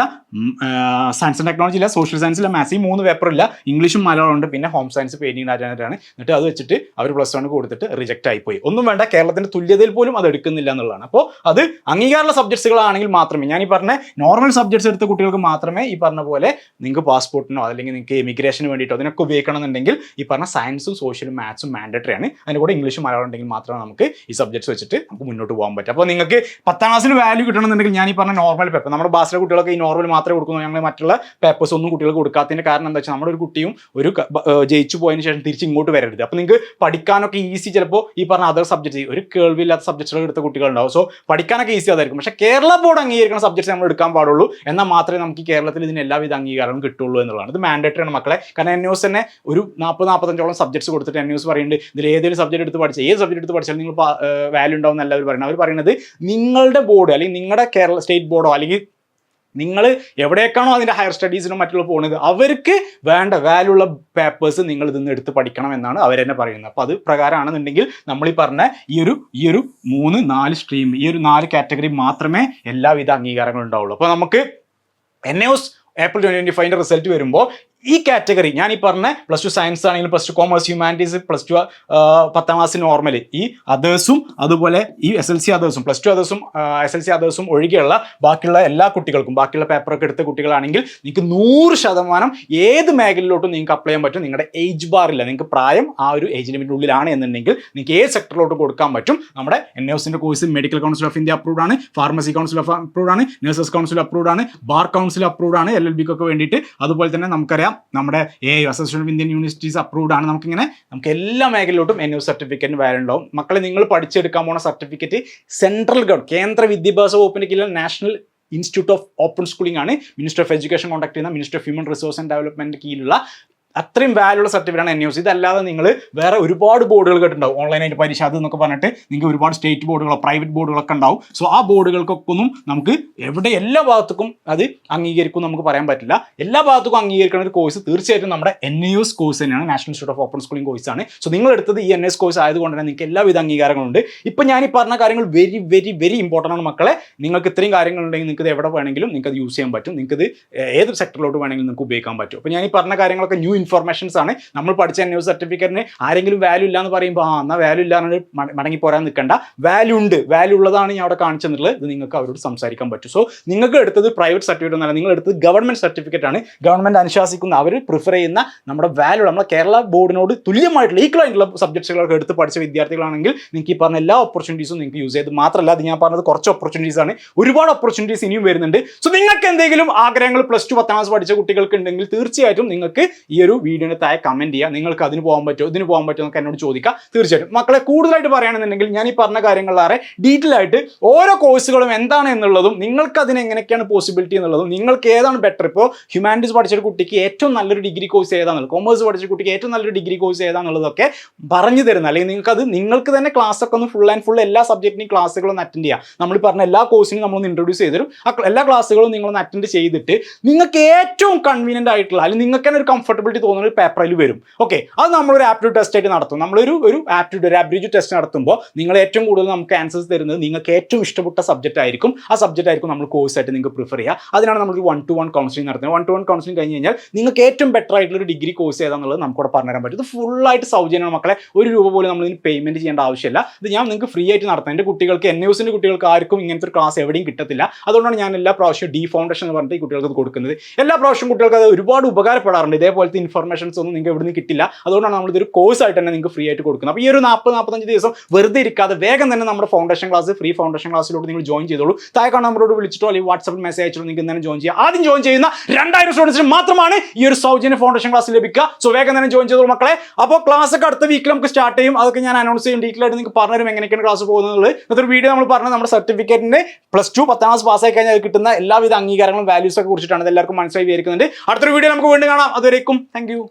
സയൻസ് ആൻഡ് ടെക്നോളജി ഇല്ല സോഷ്യൽ സയൻസ് ഇല്ല മാത്സ് ഈ മൂന്ന് പേപ്പർ ഇല്ല. ഇംഗ്ലീഷും മലയാളം ഉണ്ട്. പിന്നെ ഹോം സയൻസ് പെയിന്റിംഗ് ഡാറ്റാണ് എന്നിട്ട് അത് വെച്ചിട്ട് അവർ പ്ലസ് വൺ കൊടുത്തിട്ട് റിജക്റ്റ് ആയിപ്പോയി. ഒന്നും വേണ്ട. കേരളത്തിന്റെ തുല്യതയിൽ പോലും അത് എടുക്കുന്നില്ല എന്നുള്ളതാണ്. അപ്പോൾ അത് അംഗീകാരമുള്ള സബ്ജക്ട്സുകളാണെങ്കിൽ മാത്രമേ ഞാൻ ഈ പറഞ്ഞ നോർമൽ സബ്ജക്ട്സ് എടുത്ത കുട്ടികൾക്ക് മാത്രമേ ഈ പറഞ്ഞ പോലെ നിങ്ങൾക്ക് പാസ്പോർട്ടിനോ അല്ലെങ്കിൽ നിങ്ങൾക്ക് എമിഗ്രേഷന് വേണ്ടിയിട്ടോ അതിനൊക്കെ ഉപയോഗിക്കണം എന്നുണ്ടെങ്കിൽ ഈ പറഞ്ഞ സയൻസും സോഷ്യലും മാത്സും മാൻഡറ്ററി ആണ്. അതിന്റെ കൂടെ ഇംഗ്ലീഷും മലയാളം ഉണ്ടെങ്കിൽ മാത്രമേ നമുക്ക് ഈ സബ്ജക്ട്സ് വെച്ചിട്ട് നമുക്ക് മുന്നോട്ട് പോകാൻ പറ്റും. അപ്പോൾ നിങ്ങൾക്ക് പത്താം ക്ലാസ്സിൽ വാല്യൂ കിട്ടണമെന്നുണ്ടെങ്കിൽ ഞാൻ ഈ പറഞ്ഞ നോർമൽ പേപ്പർ നമ്മുടെ ബാസിലെ കുട്ടികളൊക്കെ ഈ നോർമൽ മാത്രമേ കൊടുക്കുന്നു ഞങ്ങൾ മറ്റുള്ള പേപ്പേഴ്സ് ഒന്നും കുട്ടികൾക്ക് കൊടുക്കാത്തതിന്റെ കാരണം എന്താ വെച്ചാൽ നമ്മുടെ ഒരു കുട്ടിയും ഒരു ജയിച്ചു പോയതിന് ശേഷം തിരിച്ച് ഇങ്ങോട്ട് വരരുത്. അപ്പോൾ നിങ്ങൾക്ക് പഠിക്കാനൊക്കെ ഈസി ചിലപ്പോൾ ഈ പറഞ്ഞ അതർ സബ്ജക്റ്റ് ഒരു കേൾവില്ലാത്ത സബ്ജക്റ്റുകൾ എടുത്ത കുട്ടികളുണ്ടാവും. സോ പഠിക്കാനൊക്കെ ഈസി അതായിരിക്കും പക്ഷേ കേരള ബോർഡ് അംഗീകരിക്കുന്ന സബ്ജക്ട്സ് നമ്മൾ എടുക്കാൻ പാടുള്ളൂ. എന്നാൽ മാത്രമേ നമുക്ക് കേരളത്തിൽ ഇതിന് എല്ലാവിധ അംഗീകാരവും കിട്ടുള്ളൂ എന്നുള്ളതാണ്. ഇത് മാൻഡേറ്ററി ആണ് മക്കളെ. കാരണം എൻ തന്നെ ഒരു നാൽപ്പത് നാൽപ്പത്തഞ്ചോളം സബ്ജക്ട്സ് കൊടുത്തിട്ട് എൻ ന്യൂസ് പറയുന്നുണ്ട് ഇതിൽ ഏതൊരു സബ്ജക്ട് എടുത്ത് പഠിച്ചാൽ ഏത് സബ്ജക്ട് എടുത്ത് പഠിച്ചാലും നിങ്ങൾ വാല്യൂ ഉണ്ടാവും എന്നല്ല അവർ പറയുന്നത്. അവർ പറയുന്നത് നിങ്ങളുടെ ബോർഡ് അല്ലെങ്കിൽ നിങ്ങളുടെ കേരള സ്റ്റേറ്റ് ബോർഡോ അല്ലെങ്കിൽ നിങ്ങൾ എവിടേക്കാണോ അതിന്റെ ഹയർ സ്റ്റഡീസിനും മറ്റുള്ള പോകുന്നത് അവർക്ക് വേണ്ട വാല്യൂ ഉള്ള പേപ്പേഴ്സ് നിങ്ങൾ ഇതിന്ന് എടുത്ത് പഠിക്കണം എന്നാണ് അവരെന്നെ പറയുന്നത്. അപ്പോൾ അത് പ്രകാരമാണെന്നുണ്ടെങ്കിൽ നമ്മൾ ഈ പറഞ്ഞ ഈ ഒരു ഈ ഒരു മൂന്ന് നാല് സ്ട്രീം ഈ ഒരു നാല് കാറ്റഗറി മാത്രമേ എല്ലാവിധ അംഗീകാരങ്ങളും ഉണ്ടാവുള്ളൂ. അപ്പോൾ നമുക്ക് എൻ ഏപ്രിൽ ട്വന്റി ട്വന്റി ഫൈവിന്റെ റിസൾട്ട് വരുമ്പോൾ ഈ കാറ്റഗറി ഞാൻ ഈ പറഞ്ഞ പ്ലസ് ടു സയൻസ് ആണെങ്കിലും plus two commerce humanities plus two പത്താം ക്ലാസ് നോർമൽ ഈ അതേഴ്സും അതുപോലെ ഈ എസ് എൽ സി അതേഴ്സും പ്ലസ് ടു അതേഴ്സും എസ് എൽ സി അതേഴ്സും ഒഴികെയുള്ള ബാക്കിയുള്ള എല്ലാ കുട്ടികൾക്കും ബാക്കിയുള്ള പേപ്പറൊക്കെ എടുത്ത കുട്ടികളാണെങ്കിൽ നിങ്ങൾക്ക് നൂറ് ശതമാനം ഏത് മേഖലയിലോട്ടും നിങ്ങൾക്ക് അപ്ലൈ ചെയ്യാൻ പറ്റും. നിങ്ങളുടെ ഏജ് ബാറില്ല നിങ്ങൾക്ക് പ്രായം ആ ഒരു ഏജ് ലിമിറ്റിന്റെ ഉള്ളിലാണ് എന്നുണ്ടെങ്കിൽ നിങ്ങൾക്ക് ഏത് സെക്ടറിലോട്ട് കൊടുക്കാൻ പറ്റും? നമ്മുടെ എൻ എസിന്റെ course medical council of India approve ആണ് ഫാർമസി കൗൺസിൽ ഓഫ് അപ്രൂവ് ആണ് നഴ്സസ് കൗൺസിൽ അപ്രൂവ് ആണ് ബാർ കൗൺസിൽ അപ്രൂവ് ആണ് എൽ എൽ ബിക്കൊക്കെ വേണ്ടിയിട്ട്. അതുപോലെ തന്നെ നമുക്കറിയാം നമ്മുടെ A association of Indian universities approved ആണ്. നമുക്കിങ്ങനെ നമുക്ക് എല്ലാ മേഖലയിലോട്ടും എൻ യു സർട്ടിഫിക്കറ്റിന് വാല്യൂ ഉണ്ടാവും മക്കളെ നിങ്ങൾ പഠിച്ചെടുക്കാൻ പോണ സർട്ടിഫിക്കറ്റ് സെൻട്രൽ ഗവൺമെന്റ് കേന്ദ്ര വിദ്യാഭ്യാസ വകുപ്പിന് കീഴിൽ national institute of open schooling ആണ്. മിനിസ്റ്റർ ഓഫ് എഡ്യൂക്കേഷൻ കോൺടാക്ട് ചെയ്യുന്ന minister of human resource and development കീഴിലുള്ള അത്രയും വാല്യുള്ള സർട്ടിഫിക്കറ്റാണ് എൻ യൂസ് ഇതല്ലാതെ നിങ്ങൾ വേറെ ഒരുപാട് ബോർഡുകൾ കേട്ടിട്ടുണ്ടാവും. ഓൺലൈനായിട്ട് പരീക്ഷ അത് എന്നൊക്കെ പറഞ്ഞിട്ട് നിങ്ങൾക്ക് ഒരുപാട് സ്റ്റേറ്റ് ബോർഡുകളോ പ്രൈവറ്റ് ബോർഡുകളൊക്കെ ഉണ്ടാവും. സോ ആ ബോർഡുകൾക്കൊക്കെ ഒന്നും നമുക്ക് എവിടെ എല്ലാ ഭാഗത്തേക്കും അത് അംഗീകരിക്കും നമുക്ക് പറയാൻ പറ്റില്ല. എല്ലാ ഭാഗത്തേക്കും അംഗീകരിക്കുന്ന ഒരു കോഴ്സ് തീർച്ചയായിട്ടും നമ്മുടെ എൻ യൂസ് കോഴ്സ് തന്നെയാണ്. National institute of open schooling course ആണ്. സോ നിങ്ങൾ എടുത്തത് ഈ എൻ എസ് കോഴ്സ് ആയതുകൊണ്ട് തന്നെ നിങ്ങൾക്ക് എല്ലാവിധ അംഗീകാരങ്ങളുണ്ട്. ഇപ്പം ഞാൻ ഈ പറഞ്ഞ കാര്യങ്ങൾ വെരി വെരി വെരി ഇമ്പോർട്ടന്റ് ആണ് മക്കളെ. നിങ്ങൾക്ക് ഇത്രയും കാര്യങ്ങളുണ്ടെങ്കിൽ നിങ്ങൾക്ക് ഇത് എവിടെ വേണമെങ്കിലും നിങ്ങൾക്ക് അത് യൂസ് ചെയ്യാൻ പറ്റും. നിങ്ങൾക്ക് ഇത് ഏത് സെക്ടറിലോട്ട് വേണമെങ്കിലും നിങ്ങൾക്ക് ഉപയോഗിക്കാൻ പറ്റും. അപ്പോൾ ഞാൻ ഈ പറഞ്ഞ കാര്യങ്ങളൊക്കെ ന്യൂ ഇൻഫർമേഷൻസ് ആണ്. നമ്മൾ പഠിച്ച എൻ ന്യൂസ് സർട്ടിഫിക്കറ്റിന് ആരെങ്കിലും വാല്യൂ ഇല്ല എന്ന് പറയുമ്പോൾ ആ എന്നാൽ വാല്യൂ ഇല്ലാന്ന് മടങ്ങി പോരാൻ നിൽക്കണ്ട വാല്യൂ ഉണ്ട്. വാല്യൂ ഉള്ളതാണ് ഞാൻ അവിടെ കാണിച്ചു തന്നിട്ടുള്ളത് ഇത് നിങ്ങൾക്ക് അവരോട് സംസാരിക്കാൻ പറ്റും. സോ നിങ്ങൾക്ക് എടുത്തത് പ്രൈവറ്റ് സർട്ടിഫിക്കറ്റ് എന്നല്ല. നിങ്ങൾ എടുത്തത് ഗവൺമെന്റ് സർട്ടിഫിക്കറ്റ് ആണ്. ഗവൺമെന്റ് അനുശാസിക്കുന്ന അവർ പ്രിഫർ ചെയ്യുന്ന നമ്മുടെ വാല്യൂ നമ്മുടെ കേരള ബോർഡിനോട് തുല്യമായിട്ടുള്ള ഈക്വൽ ആയിട്ടുള്ള സബ്ജക്ട്സുകളൊക്കെ എടുത്ത് പഠിച്ച വിദ്യാർത്ഥികളാണെങ്കിൽ നിങ്ങൾക്ക് ഈ പറഞ്ഞ എല്ലാ ഓപ്പർച്യൂണിറ്റീസും നിങ്ങൾക്ക് യൂസ് ചെയ്ത് മാത്രമല്ല അത് ഞാൻ പറഞ്ഞത് കുറച്ച് ഓപ്പർച്യൂണിറ്റീസ് ആണ്. ഒരുപാട് ഓപ്പർച്യൂണിറ്റീസ് ഇനിയും വരുന്നുണ്ട്. സോ നിങ്ങൾക്ക് എന്തെങ്കിലും ആഗ്രഹങ്ങൾ പ്ലസ് ടു പത്താം ക്ലാസ് പഠിച്ച കുട്ടികൾക്ക് ഉണ്ടെങ്കിൽ തീർച്ചയായിട്ടും നിങ്ങൾക്ക് ഈ ഒരു വീഡിയോയുടെ താഴെ കമന്റ് ചെയ്യുക നിങ്ങൾക്ക് അതിന് പോകാൻ പറ്റുമോ ഇതിന് പോകാൻ പറ്റുമോ എന്നൊക്കെ എന്നോട് ചോദിക്കുക തീർച്ചയായിട്ടും. മക്കളെ കൂടുതലായിട്ട് പറയുകയാണെന്നുണ്ടെങ്കിൽ ഞാൻ ഈ പറഞ്ഞ കാര്യങ്ങളിലേറെ ഡീറ്റെയിൽ ആയിട്ട് ഓരോ കോഴ്സുകളും എന്താണ് എന്നുള്ളതും നിങ്ങൾക്ക് അതിന് എങ്ങനെയൊക്കെയാണ് പോസിബിലിറ്റി എന്നുള്ളതും നിങ്ങൾക്ക് ഏതാണ് ബെറ്റർ ഇപ്പോൾ ഹ്യൂമാനിറ്റീസ് പഠിച്ച ഒരു കുട്ടിക്ക് ഏറ്റവും നല്ലൊരു ഡിഗ്രി കോഴ്സ് ഏതാണെന്നുള്ളത് കോമേഴ്സ് പഠിച്ച കുട്ടിക്ക് ഏറ്റവും നല്ലൊരു ഡിഗ്രി കോഴ്സ് ഏതാണെന്നുള്ളതൊക്കെ പറഞ്ഞു തരുന്ന അല്ലെങ്കിൽ നിങ്ങൾക്ക് അത് നിങ്ങൾക്ക് തന്നെ ക്ലാസ് ഒക്കെ ഒന്ന് ഫുൾ ആൻഡ് ഫുൾ എല്ലാ സബ്ജക്റ്റിനും ക്ലാസ്സുകളൊന്ന് അറ്റൻഡ് ചെയ്യാം. നമ്മൾ പറഞ്ഞ എല്ലാ കോഴ്സിനും നമ്മളൊന്ന് ഇൻട്രൊഡ്യൂസ് ചെയ്ത് തരും. ആ എല്ലാ ക്ലാസ്സുകളും നിങ്ങളൊന്ന് അറ്റൻഡ് ചെയ്തിട്ട് നിങ്ങൾക്ക് ഏറ്റവും കൺവീനിയന്റ് ആയിട്ടുള്ള അല്ലെങ്കിൽ നിങ്ങൾക്ക് തന്നെ ഒരു കംഫർട്ടബിലിറ്റി തോന്നുന്ന ഒരു പേപ്പറിൽ വരും. ഓക്കെ അത് നമ്മളൊരു ആപ്റ്റിറ്റ്യൂഡ് ടെസ്റ്റ് ആയിട്ട് നടത്തും. നമ്മളൊരു ഒരു ആപ്റ്റിറ്റ്യൂഡ് ഒരു ആബ്രിജ് ടെസ്റ്റ് നടത്തുമ്പോൾ നിങ്ങൾ ഏറ്റവും കൂടുതൽ നമുക്ക് ആൻസേഴ്സ് തരുന്നത് നിങ്ങൾക്ക് ഏറ്റവും ഇഷ്ടപ്പെട്ട സബ്ജക്റ്റ് ആയിരിക്കും. ആ സബ്ജക്റ്റ് ആയിരിക്കും നമ്മൾ കോഴ്സ് ആയിട്ട് നിങ്ങൾക്ക് പ്രിഫർ ചെയ്യുക. അതിനാണ് നമ്മൾ വൺ ടു വൺ കൗൺസിലിംഗ് നടത്തുന്നത്. വൺ ടു വൺ കൗൺസിലിംഗ് കഴിഞ്ഞ് കഴിഞ്ഞാൽ നിങ്ങൾക്ക് ഏറ്റവും ബെറ്റർ ആയിട്ടുള്ള ഒരു ഡിഗ്രി കോഴ്സ് ഏതാണെന്നുള്ളത് നമുക്കിവിടെ പറഞ്ഞുതരാൻ പറ്റും. ഇത് ഫുള്ളായിട്ട് സൗജന്യമാണ് മക്കളെ. ഒരു രൂപ പോലും നമ്മൾ ഇതിന് പേയ്മെന്റ് ചെയ്യേണ്ട ആവശ്യമില്ല. ഇത് ഞാൻ നിങ്ങൾക്ക് ഫ്രീ ആയിട്ട് നടത്താം. എന്റെ കുട്ടികൾക്ക് എൻ യൂസിന്റെ കുട്ടികൾക്ക് ആർക്കും ഇങ്ങനത്തെ ഒരു ക്ലാസ് എവിടെയും കിട്ടത്തില്ല. അതുകൊണ്ടാണ് ഞാൻ എല്ലാ പ്രാവശ്യവും ഡി ഫൗണ്ടേഷൻ എന്ന് പറഞ്ഞിട്ട് കുട്ടികൾക്ക് കൊടുക്കുന്നത്. എല്ലാ പ്രാവശ്യം കുട്ടികൾക്ക് അത് ഒരുപാട് ഉപകാരപ്പെടാറുണ്ട്. ഇതേപോലത്തെ ഇൻഫർമേഷൻസ് ഒന്നും നിങ്ങൾക്ക് നിന്ന് കിട്ടില്ല. അതുകൊണ്ടാണ് നമ്മൾ ഇതൊരു കോഴ്സ് ആയിട്ട് തന്നെ നിങ്ങൾക്ക് ഫ്രീ ആയിട്ട് കൊടുക്കുന്നത്. അപ്പോൾ ഈ ഒരു നാൽപ്പത് നാൽപ്പത്തഞ്ച് ദിവസം വെറുതെ ഇരിക്കാതെ വേഗം തന്നെ നമ്മുടെ ഫൗണ്ടേഷൻ ക്ലാസ് ഫ്രീ ഫൗണ്ടേഷൻ ക്ലാസ്സിലോട്ട് നിങ്ങൾ ജോയിൻ ചെയ്തോളൂ. താഴെക്കാണ് നമ്മളോട് വിളിച്ചിട്ടോ അല്ലെങ്കിൽ വാട്സപ്പിൽ മെസ്സേജ് അയച്ചിട്ടോ നിങ്ങൾക്ക് തന്നെ ജോയിൻ ചെയ്യാം. ആദ്യം ജോയിൻ ചെയ്യുന്ന രണ്ടായിരം സ്റ്റുഡൻസിന് മാത്രമാണ് ഈ ഒരു സൗജന്യ ഫൗണ്ടേഷൻ ക്ലാസ് ലഭിക്കുക. സോ വേഗം തന്നെ ജോയിൻ ചെയ്തോളൂ മക്കളെ. അപ്പോൾ ക്ലാസ് ഒക്കെ അടുത്ത വീക്കിൽ നമുക്ക് സ്റ്റാർട്ട് ചെയ്യും. അതൊക്കെ ഞാൻ അനൗൺസ് ചെയ്യും. ഡീറ്റെയിൽ ആയിട്ട് നിങ്ങൾക്ക് പറഞ്ഞുതരും എങ്ങനെയൊക്കെയാണ് ക്ലാസ് പോകുന്നത്. ഇന്നത്തെ വീഡിയോ നമ്മൾ പറഞ്ഞത് നമ്മുടെ സർട്ടിഫിക്കറ്റിന്റെ പ്ലസ് ടു പത്താം ക്ലാസ് പാസ്സായി കഴിഞ്ഞാൽ കിട്ടുന്ന എല്ലാവിധ അംഗീകാരങ്ങളും വാല്യൂസ് ഒക്കെ കുറിച്ചിട്ടാണ് എല്ലാവർക്കും മനസ്സിലായി വിചാരിക്കുന്നുണ്ട്. അടുത്തൊരു വീഡിയോ നമുക്ക് വീണ്ടും കാണാം. അതുവരേക്കും थैंक यू